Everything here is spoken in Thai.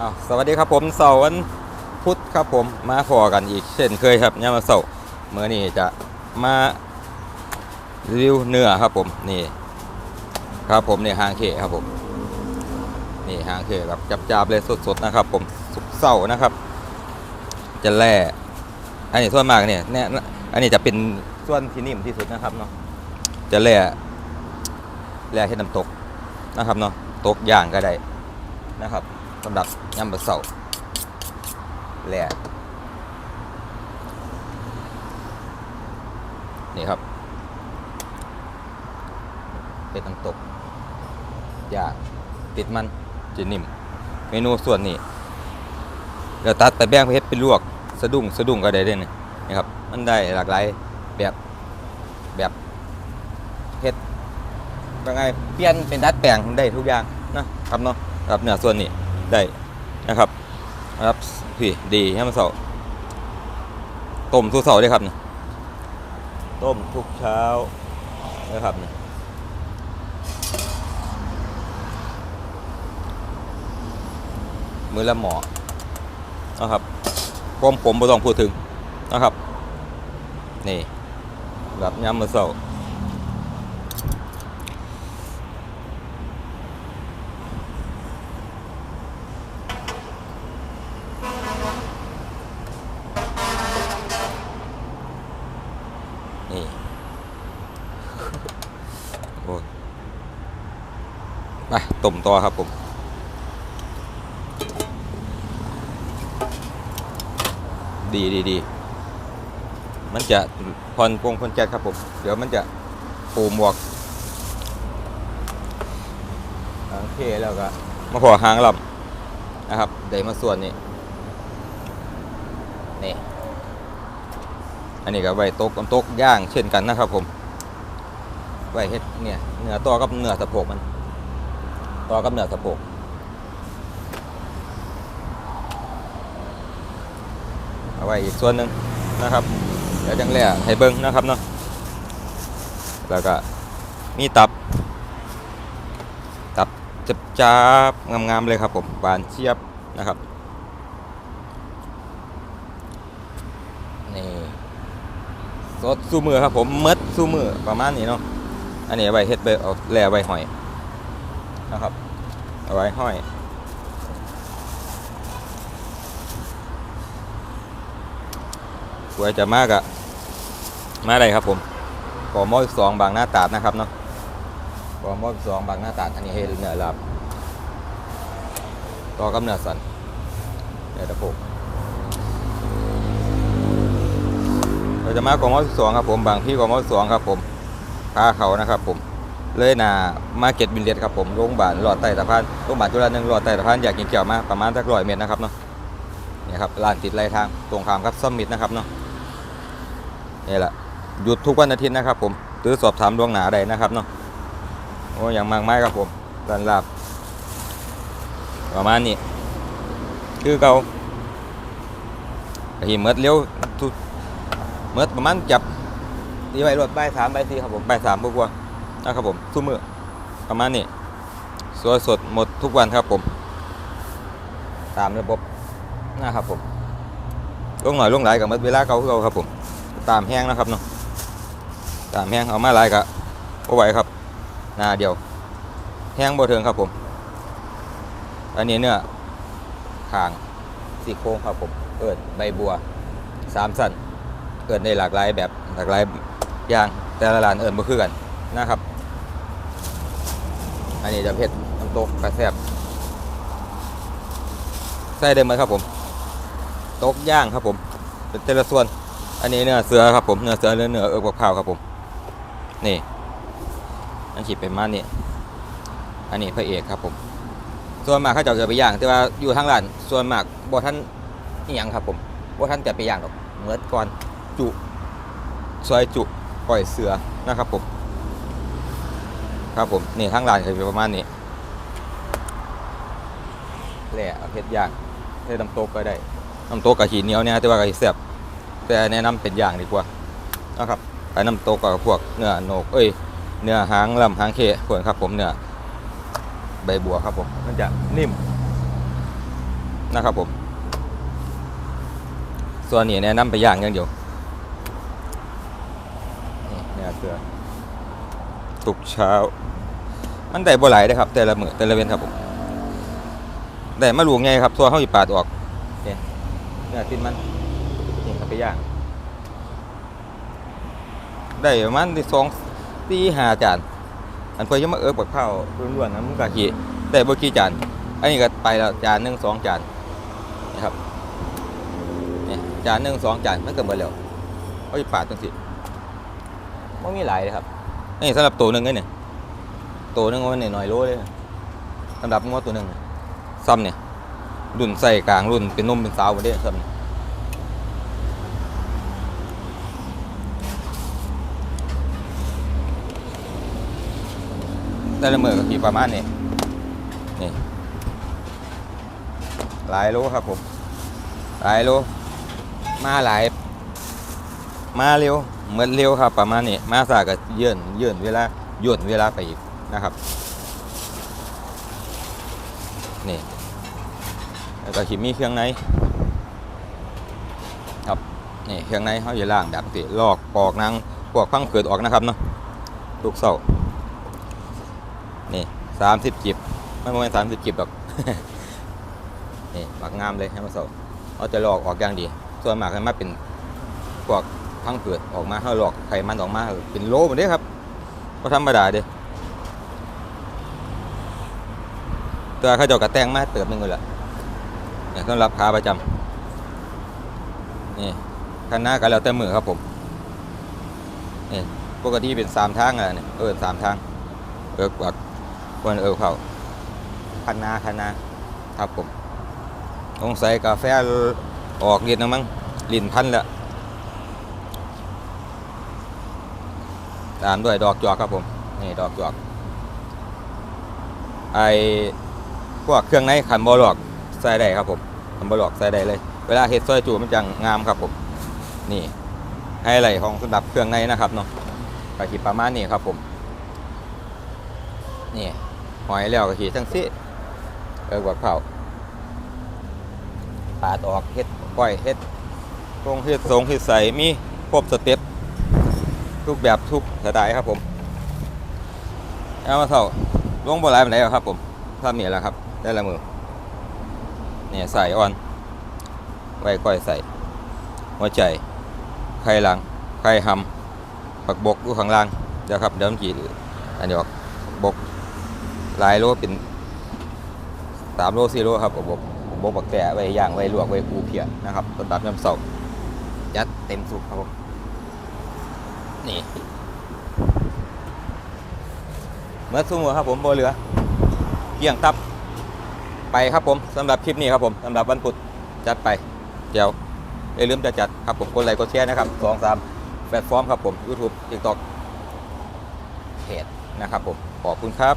อาสวัสดีครับผมเสาร์วันพุธครับผมมาพอกันอีกเช่นเคยครับยามมาเสาร์เมื่อนี้จะมารีวิวเนื้อครับผมนี่ครับผมนี่หางเคครับผมนี่หางเคแบบจับๆเลยสดๆนะครับ ผมสุกเสาร์นะครับ จะแล่อันนี้ส่วนมากเนี่ยเนี่ยอันนี้จะเป็นส่วนที่นิ่มที่สุดนะครับเนาะจะแล่แล่ให้น้ำตกนะครับเนาะตกย่างก็ได้นะครับ สำหรับยำบะเสาแหล่นี่ครับ เป็นน้ำตกยางติดมันจะนิ่ม เมนูส่วนนี้เดี๋ยวตัดแต่แบ่งไปเฮ็ดเป็นลวก สะดุ้งสะดุ้งก็ได้เด้นี่นี่ครับ มันได้หลากหลายแบบแบบเฮ็ดยังไงเปลี่ยนเป็นดัดแปลงได้ทุกอย่างนะครับเนาะครับเนื้อส่วนนี้ ได้นะครับนะครับพี่ดีให้มันเสาต้มทุกเสาร์เลยครับนี่ต้มทุกเช้านะครับนี่มือละหมอนะครับผมผมไม่ต้องพูดถึงนะครับ นี่แบบยำมือเสา นี่โอ้ไปต้มต่อครับผมดีดีดี มันจะพอนพงพนแก๊สครับผม เดี๋ยวมันจะปูหมวกโอเคแล้วก็ มาพอหางลำนะครับเดี๋ยวมาส่วนนี้ นี่ อันนี้ก็ไว้โต๊ะกับโต๊ะย่างเช่นกันนะครับ ผมไว้เฮ็ดเนี่ยเนื้อตัวกับเนื้อสะโพกมันตัวกับเนื้อสะโพกเอาไว้อีกส่วนหนึ่งนะครับเดี๋ยวจังแล่ให้เบิ้งนะครับเนาะแล้วก็มีตับ ตับจับจับงามๆเลยครับผมบานเชียบนะครับนี่ สดสู้มือครับผมเมดสู้มือประมาณนี้เนาะอันนี้เอาไว้เฮ็ดไปเอาแล่ไว้หอยนะครับเอาไว้ห้อยกวยจะมากอะมาได้ครับผมกอมอสองบางหน้าตาดนะครับเนาะกอมอสองบางหน้าตาดอันนี้ให้เนื้อลาบต่อกับเนื้อสันเนื้อตะโพก เราจะมากองมอสองครับผมบางพี่กองมอสองครับผมพาเขานะครับผมเลยนามาเก็ตบินเลตครับผมโรงพยาบาลหลอดไตตะพานโรงพยาบาลจุฬาหนึ่งหลอดไตตะพานอยากกินเกี่ยวมาประมาณสักร้อยเมตรนะครับเนาะนี่ครับลานติดไรทางตรงข้ามครับซัมมิตนะครับเนาะนี่แหละหยุดทุกวันอาทิตย์นะครับ ผมหรือสอบถามดวงหนาใดนะครับเนาะโอ้อย่างมากไม้ครับผมรันลาบประมาณนี้คือเกาไอ้เมดเลี้ยวทุก มื่อประมาณจับตีไว้รถใบสามใบสี่ครับผมใบสามพวกว่านะครับผมทุกมือประมาณนี้สวยสดหมดทุกวันครับผม ตามระบบนะครับผมลงหน่อยลงหลายกับเมื่อเวลาเขาเขาครับผม ตามแห้งนะครับเนาะตามแห้งเอามาลายกับเอาไหวครับนาเดียวแห้งบ่เทิงครับผม อันนี้เนื้อคางสี่โครงครับผม เอิดใบบัวสามสั้น เอิญได้หลากหลายแบบหลากหลายอย่างแต่ละร้านเอิญบ่คือกันนะครับ อันนี้จะเผ็ดน้ำตกกระแซบใส่ได้ไหมครับผม ตกย่างครับผมเป็นแต่ละส่วน อันนี้เนื้อเสือครับผมเนื้อเสือเนื้อเนื้อเอิกบักพร้าวครับผม นี่ อันฉีดเป็นมานี่อันนี้พระเอกครับผม ส่วนมากเขาจะเอาไปย่าง แต่ว่าอยู่ทางร้าน ส่วนมากบ่ท่านนี่ยังครับผมบ่ท่านจะไปย่างหรอกเหมือนก่อน จุซอยจุปล่อยเสือนะครับผมครับผมนี่ข้างร้านเคยเป็นประมาณนี้แหละเอาเผ็ดย่างเทน้ำโต๊กก็ได้น้ำโต๊กกับขีเหนียวเนี่ยแต่ว่ากับแซ่บแต่แนะนำเป็นย่างดีกว่านะครับไอ้น้ำโต๊กกับพวกเนื้อโหนกเอ้ยเนื้อหางลำหางเคพวกครับผมเนื้อใบบัวครับผมมันจะนิ่มนะครับผม ส่วนนี้แนะนำไปย่างอย่างเดียวนี่ เนื้อเสือทุกเช้า มันได้บ่หลายเด้อครับ แต่ละมือแต่ละเว้นครับผมได้มาลวงไงครับ ตัวเฮาสิปาดออกนี่เนื้อตินมันนี่เอาไปย่างได้ประมาณที่สองสี่หาจานอันเพื่อจะมาเอิบกับข้าวล้วนๆนะมันก็ขี่ได้บ่กี่จานอันนี้ก็ไปแล้วจานหนึ่งสองจานนะครับนี่จานหนึ่งสองจานมันก็หมดแล้วเอาไปปาดจังสิ ไม่มีหลายเลยครับนี่สำหรับตัวหนึ่งเนี่ยตัวหนึ่งมันหน่อยๆโลเลยสำหรับงวตัวหนึ่งซ้ำเนี่ยรุ่นใส่กลางรุ่นเป็นนุ่มเป็นสาวหมดเลยซ้ำเนี่ยแต่ละมือก็ขี่ประมาณนี้นี่หลายโลครับผม หลายโล มาหลาย มาเร็ว เหมือนเร็วครับ ประมาณนี้มาสาก็เยื่นเยื่นเวลาหย่นเวลาไปอีกนะครับนี่แล้วก็ขีมีเครื่องในครับนี่เครื่องในเขาจะล่างดับติลอกปอกนางพวกพังเกิดออกนะครับเนาะลูกเสานี่สามสิบจิบไม่ประมาณสามสิบจิบหรอกนี่บักงามเลยให้มาเสาเขาจะลอกออกอย่างดี ส่วนมากให้มาเป็นพวก พังเกิดออกมาเขาหลอกไขมันออกมาเป็นโลหมดเลยครับก็ธรรมดาเด้ตัวเขาเจากระแตงมาเติมนึงเลยล่ะเนี่ยสำหรับขาประจำนี่คันหน้ากันแล้วแต่มือครับผมนี่ปกติเป็นสามทางอะเนี่ยเออสามทางเออกวักควรเออเขาคันหน้าคันหน้าครับผมสงสัยกาแฟออกเลิ้นนะมั้งลิ้นพันแล้ว ตามด้วยดอกจอกครับผมนี่ดอกจอกไอพวกเครื่องในขันบอลอกใส่ได้ครับผมขันบอลอกใส่ได้เลย เวลาเห็ดซอยจูมันจังงามครับผมนี่ให้ไหลของสำหรับเครื่องในนะครับเนาะกระขีประมาณนี้ครับผมนี่หอยแล้วกระขีทั้งสิเออกว่าเผาปาดออกเห็ดก้อยเห็ดตรงเห็ดทรงเห็ดใสมีครบสเต็ป ทุกแบบทุกสไตล์ครับผมเอามาเท่าลงบนไลน์ไปไหนใดหรอครับผมภาพนี้แหละครับ ได้ละมือเนี่ยใส่อ่อนไว้ค่อยใส่ หัวใจไข่หลังไข่หำปักบกอยู่ข้างล่างเดี๋ยวครับเดี๋ยวมันจีอันนี้ออกบกลายโลเป็นสามโลสี่โลครับบกบกบักแต่ไว้ย่างไว้ลวกไว้ปูเพียนะครับต้นตับน้ำเสายัดเต็มสุกครับผม นี่เมื่อสู้มครับผมโบเหลือเกี่ยงตับไปครับผมสำหรับคลิปนี้ครับผมสำหรับวันพุธจัดไปเดี๋ยวอย่าลืมจะจัดครับผมกดไลค์กดแชร์นะครับสองสามแพลตฟอร์มครับผม YouTube TikTok เพจนะครับผม ขอบคุณครับ